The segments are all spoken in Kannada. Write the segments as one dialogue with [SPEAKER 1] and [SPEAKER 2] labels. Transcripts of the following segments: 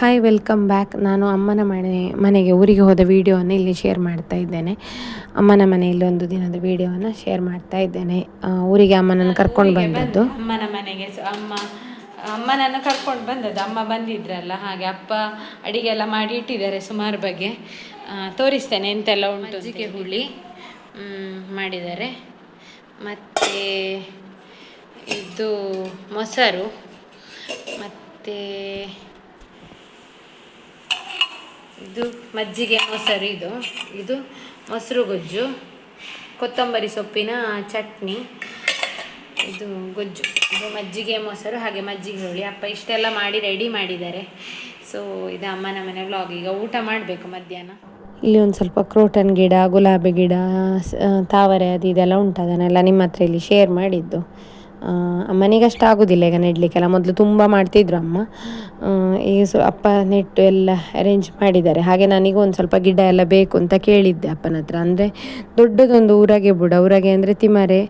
[SPEAKER 1] ಹಾಯ್ ವೆಲ್ಕಮ್ ಬ್ಯಾಕ್ ನಾನು ಅಮ್ಮನ ಮನೆ ಮನೆಗೆ ಊರಿಗೆ ಹೋದ ವೀಡಿಯೋವನ್ನು ಇಲ್ಲಿ ಶೇರ್ ಮಾಡ್ತಾ ಇದ್ದೇನೆ. ಅಮ್ಮನ ಮನೆಯಲ್ಲಿ ಒಂದು ದಿನದ ವೀಡಿಯೋವನ್ನು ಶೇರ್ ಮಾಡ್ತಾ ಇದ್ದೇನೆ. ಊರಿಗೆ ಅಮ್ಮನನ್ನು ಕರ್ಕೊಂಡು ಬಂದದ್ದು.
[SPEAKER 2] ಅಮ್ಮನ ಮನೆಗೆ ಸೊ ಅಮ್ಮ ಅಮ್ಮನನ್ನು ಕರ್ಕೊಂಡು ಬಂದದ್ದು. ಅಮ್ಮ ಬಂದಿದ್ರಲ್ಲ ಹಾಗೆ ಅಪ್ಪ ಅಡಿಗೆ ಎಲ್ಲ ಮಾಡಿ ಇಟ್ಟಿದ್ದಾರೆ ಸುಮಾರು ಬಗ್ಗೆ. ತೋರಿಸ್ತೇನೆ ಎಂತೆಲ್ಲ ಉಂಟು ಮಜ್ಜಿಗೆ ಹುಳಿ ಮಾಡಿದ್ದಾರೆ. ಮತ್ತು ಇದು ಮೊಸರು ಮತ್ತು ಇದು ಮಜ್ಜಿಗೆ ಮೊಸರು ಇದು. ಇದು ಮೊಸರು ಗೊಜ್ಜು, ಕೊತ್ತಂಬರಿ ಸೊಪ್ಪಿನ ಚಟ್ನಿ, ಇದು ಗೊಜ್ಜು. ಇದು ಮಜ್ಜಿಗೆ ಮೊಸರು ಹಾಗೆ ಮಜ್ಜಿಗೆ ಹುಳಿ. ಅಪ್ಪ ಇಷ್ಟೆಲ್ಲ ಮಾಡಿ ರೆಡಿ ಮಾಡಿದ್ದಾರೆ. ಸೊ ಇದು ಅಮ್ಮನ ಮನೆ ವ್ಲಾಗ್ ಈಗ ಊಟ ಮಾಡಬೇಕು ಮಧ್ಯಾಹ್ನ.
[SPEAKER 1] ಇಲ್ಲಿ ಒಂದು ಸ್ವಲ್ಪ ಕ್ರೋಟನ್ ಗಿಡ, ಗುಲಾಬಿ ಗಿಡ ತಾವರೆ ಅದು ಇದೆಲ್ಲ ಉಂಟು. ಅದನ್ನೆಲ್ಲ ನಿಮ್ಮ ಹತ್ರ ಇಲ್ಲಿ ಶೇರ್ ಮಾಡಿದ್ದು. ಅಮ್ಮನಿಗೆ ಅಷ್ಟು ಆಗೋದಿಲ್ಲ ಈಗ ನೆಡಲಿಕ್ಕೆಲ್ಲ. ಮೊದಲು ತುಂಬ ಮಾಡ್ತಿದ್ರು ಅಮ್ಮ. ಈಗ ಸೊ ಅಪ್ಪ ನೆಟ್ಟು ಎಲ್ಲ ಅರೇಂಜ್ ಮಾಡಿದ್ದಾರೆ. ಹಾಗೆ ನನಗೂ ಒಂದು ಸ್ವಲ್ಪ ಗಿಡ ಎಲ್ಲ ಬೇಕು ಅಂತ ಕೇಳಿದ್ದೆ ಅಪ್ಪನ ಹತ್ರ. ಅಂದರೆ ದೊಡ್ಡದೊಂದು ಊರಾಗೆ ಬುಡ, ಊರಾಗೆ ಅಂದರೆ ತಿಮರೆ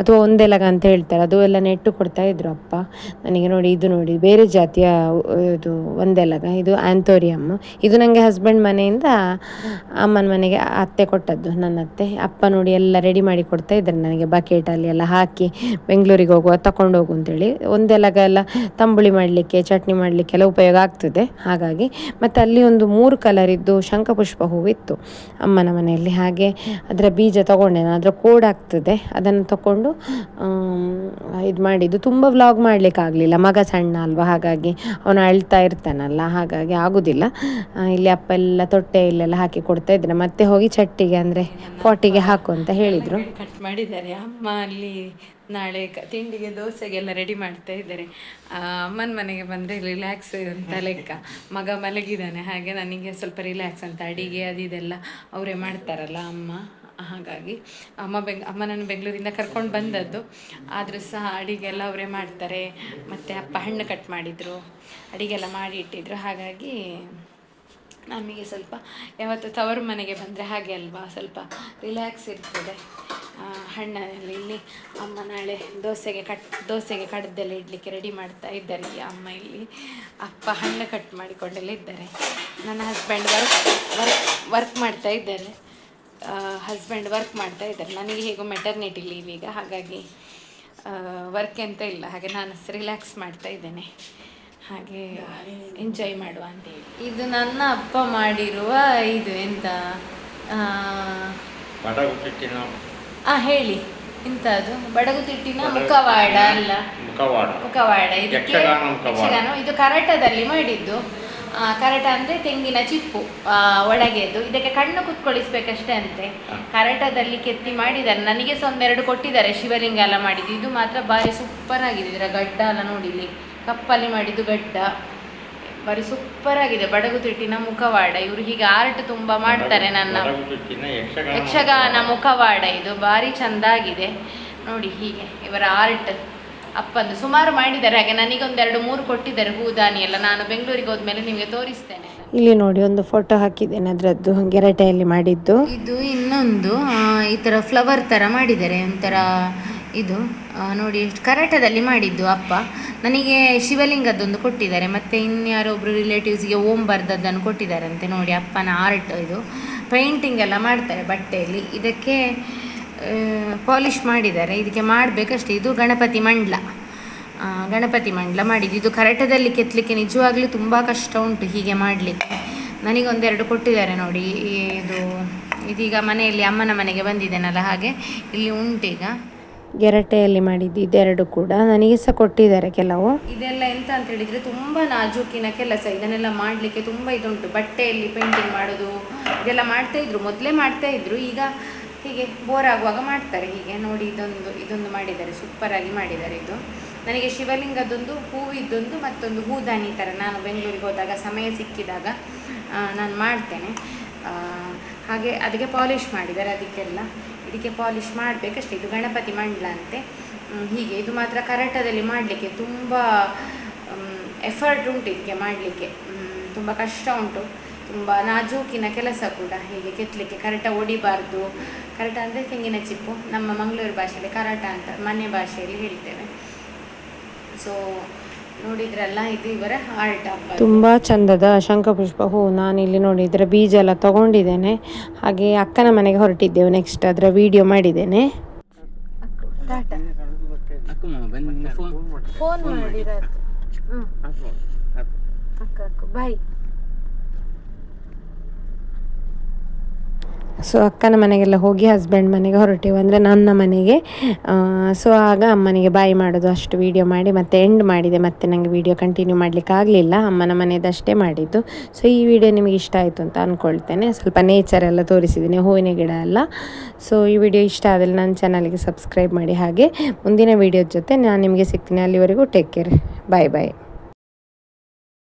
[SPEAKER 1] ಅಥವಾ ಒಂದೆಲಗ ಅಂತ ಹೇಳ್ತಾರೆ. ಅದು ಎಲ್ಲ ನೆಟ್ಟು ಕೊಡ್ತಾ ಇದ್ರು ಅಪ್ಪ. ನನಗೆ ನೋಡಿ ಇದು ನೋಡಿ, ಬೇರೆ ಜಾತಿಯ ಇದು ಒಂದೆಲಗ, ಇದು ಆ್ಯಂಥೋರಿಯಮ್ ಇದು ನನಗೆ ಹಸ್ಬೆಂಡ್ ಮನೆಯಿಂದ ಅಮ್ಮನ ಮನೆಗೆ ಅತ್ತೆ ಕೊಟ್ಟದ್ದು, ನನ್ನ ಅತ್ತೆ. ಅಪ್ಪ ನೋಡಿ ಎಲ್ಲ ರೆಡಿ ಮಾಡಿ ಕೊಡ್ತಾ ಇದ್ದಾರೆ ನನಗೆ ಬಕೆಟಲ್ಲಿ ಎಲ್ಲ ಹಾಕಿ, ಬೆಂಗಳೂರಿಗೆ ಹೋಗುವ ತಕೊಂಡು ಹೋಗು ಅಂತೇಳಿ ಒಂದೆಲಗ ಎಲ್ಲ ತಂಬುಳಿ ಮಾಡಲಿಕ್ಕೆ ಚಟ್ನಿ ಮಾಡಲಿಕ್ಕೆಲ್ಲ ಉಪಯೋಗ ಆಗ್ತದೆ. ಹಾಗಾಗಿ ಮತ್ತು ಅಲ್ಲಿ ಒಂದು ಮೂರು ಕಲರಿದ್ದು ಶಂಖಪುಷ್ಪ ಹೂವಿತ್ತು. ಅಮ್ಮನ ಮನೆಯಲ್ಲಿ ಹಾಗೆ ಅದರ ಬೀಜ ತಗೊಂಡೆ ನಾನು ಅದರ ಕೋಡ್ ಆಗ್ತದೆ. ಅದನ್ನು ತಗೊಂಡು ಇದು ಮಾಡಿದ್ದು. ತುಂಬ ವ್ಲಾಗ್ ಮಾಡಲಿಕ್ಕೆ ಆಗಲಿಲ್ಲ. ಮಗ ಸಣ್ಣ ಅಲ್ವಾ ಹಾಗಾಗಿ ಅವನು ಅಳ್ತಾ ಇರ್ತಾನಲ್ಲ ಹಾಗಾಗಿ ಆಗೋದಿಲ್ಲ. ಇಲ್ಲಿ ಅಪ್ಪ ಎಲ್ಲ ತೊಟ್ಟೆಯಲ್ಲೆಲ್ಲ ಹಾಕಿ ಕೊಡ್ತಾ ಇದ್ರೆ ಮತ್ತೆ ಹೋಗಿ ಚಟ್ಟಿಗೆ ಅಂದರೆ ಪಾಟಿಗೆ ಹಾಕು ಅಂತ ಹೇಳಿದರು.
[SPEAKER 2] ಕಟ್ ಮಾಡಿದ್ದಾರೆ. ಅಮ್ಮ ಅಲ್ಲಿ ನಾಳೆ ತಿಂಡಿಗೆ ದೋಸೆಗೆಲ್ಲ ರೆಡಿ ಮಾಡ್ತಾ ಇದ್ದಾರೆ. ಅಮ್ಮನ ಮನೆಗೆ ಬಂದರೆ ರಿಲ್ಯಾಕ್ಸ್ ಅಂತ ಲೆಕ್ಕ. ಮಗ ಮಲಗಿದ್ದಾನೆ, ಹಾಗೆ ನನಗೆ ಸ್ವಲ್ಪ ರಿಲ್ಯಾಕ್ಸ್ ಅಂತ, ಅಡಿಗೆ ಅದು ಇದೆಲ್ಲ ಅವರೇ ಮಾಡ್ತಾರಲ್ಲ ಅಮ್ಮ. ಹಾಗಾಗಿ ಅಮ್ಮ ಬೆಂಗ್, ಅಮ್ಮನನ್ನು ಬೆಂಗಳೂರಿಂದ ಕರ್ಕೊಂಡು ಬಂದದ್ದು. ಆದರೂ ಸಹ ಅಡಿಗೆ ಎಲ್ಲ ಅವರೇ ಮಾಡ್ತಾರೆ. ಮತ್ತು ಅಪ್ಪ ಹಣ್ಣು ಕಟ್ ಮಾಡಿದರು. ಅಡಿಗೆಲ್ಲ ಮಾಡಿ ಇಟ್ಟಿದ್ರು. ಹಾಗಾಗಿ ನಮಗೆ ಸ್ವಲ್ಪ ಯಾವತ್ತು ತವರು ಮನೆಗೆ ಬಂದರೆ ಹಾಗೆ ಅಲ್ವಾ? ಸ್ವಲ್ಪ ರಿಲ್ಯಾಕ್ಸ್ ಇರ್ತದೆ. ಹಣ್ಣಲ್ಲಿ ಇಲ್ಲಿ ಅಮ್ಮ ನಾಳೆ ದೋಸೆಗೆ ಕಟ್ ದೋಸೆಗೆ ಕಡ್ದೆಲ್ಲ ಇಡಲಿಕ್ಕೆ ರೆಡಿ ಮಾಡ್ತಾ ಇದ್ದಾರೆ ಈ ಅಮ್ಮ ಇಲ್ಲಿ. ಅಪ್ಪ ಹಣ್ಣು ಕಟ್ ಮಾಡಿಕೊಂಡೆಲ್ಲ ಇದ್ದಾರೆ. ನನ್ನ ಹಸ್ಬೆಂಡ್ ವರ್ಕ್ ವರ್ಕ್ ವರ್ಕ್ ಮಾಡ್ತಾ ಇದ್ದಾರೆ. ಹಸ್ಬೆಂಡ್ ವರ್ಕ್ ಮಾಡ್ತಾ ಇದ್ದಾರೆ. ನನಗೆ ಹೇಗೋ ಮೆಟರ್ನಿಟಿ ಲೀವ್ ಈಗ. ಹಾಗಾಗಿ ವರ್ಕ್ ಅಂತ ಇಲ್ಲ. ಹಾಗೆ ನಾನು ರಿಲ್ಯಾಕ್ಸ್ ಮಾಡ್ತಾ ಇದ್ದೇನೆ. ಹಾಗೆ ಎಂಜಾಯ್ ಮಾಡುವ ಅಂತೇಳಿ ಇದು ನನ್ನ ಅಪ್ಪ ಮಾಡಿರುವ ಇದು ಎಂತ? ಆ, ಹೇಳಿ. ಇಂಥದ್ದು. ಅದು ಬಡಗುತಿಟ್ಟಿನ ಮುಖವಾಡ ಅಲ್ಲ.
[SPEAKER 3] ಮುಖವಾಡ.
[SPEAKER 2] ಮುಖವಾಡ. ಇದಕ್ಕೆ
[SPEAKER 3] ಯಕ್ಷಗಾನ.
[SPEAKER 2] ಇದು ಕರಾಟದಲ್ಲಿ ಮಾಡಿದ್ದು. ಆ, ಕರಾಟ ಅಂದ್ರೆ ತೆಂಗಿನ ಚಿಪ್ಪು ಒಳಗೆದ್ದು. ಒಳಗೆದು ಇದಕ್ಕೆ ಕಣ್ಣು ಕುತ್ಕೊಳಿಸ್ಬೇಕಷ್ಟೇ ಅಂತೆ. ಕರಾಟದಲ್ಲಿ ಕೆತ್ತಿ ಮಾಡಿದ್ದಾರೆ. ನನಗೆ ಸಹ ಒಂದೆರಡು ಕೊಟ್ಟಿದ್ದಾರೆ. ಶಿವಲಿಂಗ ಎಲ್ಲ ಮಾಡಿದ್ದು. ಇದು ಮಾತ್ರ ಬಾರಿ ಸೂಪರ್ ಆಗಿದೆ. ಇದರ ಗಡ್ಡ ಎಲ್ಲ ನೋಡಿಲಿ ಕಪ್ಪಲ್ಲಿ ಮಾಡಿದ್ದು ಗಡ್ಡ. ಬಾರಿ ಸೂಪರ್ ಆಗಿದೆ. ಬಡಗುತಿಟ್ಟಿನ ಮುಖವಾಡ. ಇವರು ಹೀಗೆ ಆರ್ಟ್ ತುಂಬಾ ಮಾಡ್ತಾರೆ ನನ್ನ
[SPEAKER 3] ಯಕ್ಷಗಾನ
[SPEAKER 2] ಯಕ್ಷಗಾನ ಮುಖವಾಡ. ಇದು ಭಾರಿ ಚೆಂದಾಗಿದೆ. ನೋಡಿ ಹೀಗೆ ಇವರ ಆರ್ಟ್ ಅಪ್ಪಂದು ಸುಮಾರು ಮಾಡಿದ್ದಾರೆ. ಹಾಗೆ ನನಗೊಂದೆರಡು ಮೂರು ಕೊಟ್ಟಿದ್ದಾರೆ. ಹೂದಾನಿ ಎಲ್ಲ ನಾನು ಬೆಂಗಳೂರಿಗೆ ಹೋದ್ಮೇಲೆ ನಿಮಗೆ ತೋರಿಸ್ತೇನೆ.
[SPEAKER 1] ಇಲ್ಲಿ ನೋಡಿ ಒಂದು ಫೋಟೋ ಹಾಕಿದ್ದೇನೆ ಅದರದ್ದು. ಗೆರಟೆಯಲ್ಲಿ ಮಾಡಿದ್ದು.
[SPEAKER 2] ಇದು ಇನ್ನೊಂದು ಈ ಥರ ಫ್ಲವರ್ ಥರ ಮಾಡಿದ್ದಾರೆ. ಒಂಥರ ಇದು ನೋಡಿ, ಕರಾಟದಲ್ಲಿ ಮಾಡಿದ್ದು ಅಪ್ಪ. ನನಗೆ ಶಿವಲಿಂಗದ್ದೊಂದು ಕೊಟ್ಟಿದ್ದಾರೆ, ಮತ್ತು ಇನ್ಯಾರೊಬ್ಬರು ರಿಲೇಟಿವ್ಸ್ಗೆ ಓಂ ಬರ್ದದ್ದನ್ನು ಕೊಟ್ಟಿದ್ದಾರಂತೆ ನೋಡಿ, ಅಪ್ಪನ ಆರ್ಟ್ ಇದು. ಪೇಂಟಿಂಗ್ ಎಲ್ಲ ಮಾಡ್ತಾರೆ ಬಟ್ಟೆಯಲ್ಲಿ. ಇದಕ್ಕೆ ಪಾಲಿಷ್ ಮಾಡಿದ್ದಾರೆ. ಇದಕ್ಕೆ ಮಾಡಬೇಕಷ್ಟೇ. ಇದು ಗಣಪತಿ ಮಂಡಲ. ಗಣಪತಿ ಮಂಡಲ ಮಾಡಿದ್ದು. ಇದು ಕರಾಟದಲ್ಲಿ ಕೆತ್ತಲಿಕ್ಕೆ ನಿಜವಾಗ್ಲೂ ತುಂಬ ಕಷ್ಟ ಉಂಟು ಹೀಗೆ ಮಾಡಲಿಕ್ಕೆ. ನನಗೊಂದೆರಡು ಕೊಟ್ಟಿದ್ದಾರೆ ನೋಡಿ. ಇದು, ಇದೀಗ ಮನೆಯಲ್ಲಿ ಅಮ್ಮನ ಮನೆಗೆ ಬಂದಿದ್ದೇನಲ್ಲ ಹಾಗೆ, ಇಲ್ಲಿ ಉಂಟೀಗ.
[SPEAKER 1] ಗೆರಟೆಯಲ್ಲಿ ಮಾಡಿದ್ದು ಇದೆರಡು ಕೂಡ. ನನಗೆ ಸಹ ಕೊಟ್ಟಿದ್ದಾರೆ ಕೆಲವು.
[SPEAKER 2] ಇದೆಲ್ಲ ಎಂತ ಅಂತ ಹೇಳಿದ್ರೆ ತುಂಬ ನಾಜೂಕಿನ ಕೆಲಸ. ಇದನ್ನೆಲ್ಲ ಮಾಡಲಿಕ್ಕೆ ತುಂಬ ಇದುಂಟು. ಬಟ್ಟೆಯಲ್ಲಿ ಪೇಂಟಿಂಗ್ ಮಾಡೋದು, ಇದೆಲ್ಲ ಮಾಡ್ತಾ ಇದ್ರು. ಮೊದಲೇ ಮಾಡ್ತಾ ಇದ್ರು. ಈಗ ಹೀಗೆ ಬೋರ್ ಆಗುವಾಗ ಮಾಡ್ತಾರೆ. ಹೀಗೆ ನೋಡಿ ಇದೊಂದು ಇದೊಂದು ಮಾಡಿದ್ದಾರೆ. ಸೂಪರ್ ಆಗಿ ಮಾಡಿದ್ದಾರೆ ಇದು. ನನಗೆ ಶಿವಲಿಂಗದೊಂದು, ಹೂವಿದ್ದೊಂದು ಮತ್ತೊಂದು ಹೂದಾನಿ ಥರ ನಾನು ಬೆಂಗಳೂರಿಗೆ ಹೋದಾಗ ಸಮಯ ಸಿಕ್ಕಿದಾಗ ನಾನು ಮಾಡ್ತೇನೆ. ಹಾಗೆ ಅದಕ್ಕೆ ಪಾಲಿಷ್ ಮಾಡಿದ್ದಾರೆ ಅದಕ್ಕೆಲ್ಲ. ಇದಕ್ಕೆ ಪಾಲಿಷ್ ಮಾಡಬೇಕಷ್ಟೇ. ಇದು ಗಣಪತಿ ಮಂಡಲ ಅಂತೆ. ಹೀಗೆ ಇದು ಮಾತ್ರ ಕರಾಟದಲ್ಲಿ ಮಾಡಲಿಕ್ಕೆ ತುಂಬ ಎಫರ್ಟ್ ಉಂಟು ಇದಕ್ಕೆ ಮಾಡಲಿಕ್ಕೆ. ತುಂಬ ಕಷ್ಟ ಉಂಟು. ತುಂಬ ನಾಜೂಕಿನ ಕೆಲಸ ಕೂಡ. ಹೀಗೆ ಕೆತ್ತಲಿಕ್ಕೆ ಕರಟ ಒಡಿಬಾರ್ದು ಕರೆಕ್ಟ ಅಂದರೆ ತೆಂಗಿನ ಚಿಪ್ಪು. ನಮ್ಮ ಮಂಗಳೂರು ಭಾಷೆಯಲ್ಲಿ ಕರಾಟ ಅಂತ ಮನೆ ಭಾಷೆಯಲ್ಲಿ ಹೇಳ್ತೇವೆ. ಸೊ ನೋಡಿದ್ರಲ್ಲ ಇದು ಇವರ ಆರ್ಟ್ ಹಬ್ಬ.
[SPEAKER 1] ತುಂಬ ಚಂದದ ಶಂಖಪುಷ್ಪ ಹೂ ನಾನಿಲ್ಲಿ ನೋಡಿ ಇದರ ಬೀಜ ಎಲ್ಲ ತಗೊಂಡಿದ್ದೇನೆ. ಹಾಗೆ ಅಕ್ಕನ ಮನೆಗೆ ಹೊರಟಿದ್ದೆವು ನೆಕ್ಸ್ಟ್ ಅದರ ವಿಡಿಯೋ ಮಾಡಿದ್ದೇನೆ.
[SPEAKER 2] ಫೋನ್ ಬಾಯ್
[SPEAKER 1] ಸೊ ಅಕ್ಕನ ಮನೆಗೆಲ್ಲ ಹೋಗಿ ಹಸ್ಬೆಂಡ್ ಮನೆಗೆ ಹೊರಟೇವು ಅಂದರೆ ನನ್ನ ಮನೆಗೆ. ಸೊ ಆಗ ಅಮ್ಮನಿಗೆ ಬಾಯಿ ಮಾಡೋದು ಅಷ್ಟು ವೀಡಿಯೋ ಮಾಡಿ ಮತ್ತೆ ಎಂಡ್ ಮಾಡಿದೆ. ಮತ್ತೆ ನನಗೆ ವೀಡಿಯೋ ಕಂಟಿನ್ಯೂ ಮಾಡಲಿಕ್ಕೆ ಆಗಲಿಲ್ಲ. ಅಮ್ಮನ ಮನೆಯದಷ್ಟೇ ಮಾಡಿದ್ದು. ಸೊ ಈ ವಿಡಿಯೋ ನಿಮಗೆ ಇಷ್ಟ ಆಯಿತು ಅಂತ ಅಂದ್ಕೊಳ್ತೇನೆ ಸ್ವಲ್ಪ ನೇಚರ್ ಎಲ್ಲ ತೋರಿಸಿದ್ದೀನಿ ಹೂವಿನ ಗಿಡ ಎಲ್ಲ. ಸೊ ಈ ವಿಡಿಯೋ ಇಷ್ಟ ಆದಲ್ಲಿ ನನ್ನ ಚಾನಲ್ಗೆ ಸಬ್ಸ್ಕ್ರೈಬ್ ಮಾಡಿ ಹಾಗೆ ಮುಂದಿನ ವೀಡಿಯೋದ ಜೊತೆ ನಾನು ನಿಮಗೆ ಸಿಗ್ತೀನಿ. ಅಲ್ಲಿವರೆಗೂ ಟೇಕ್ ಕೇರ್ ಬಾಯ್ ಬಾಯ್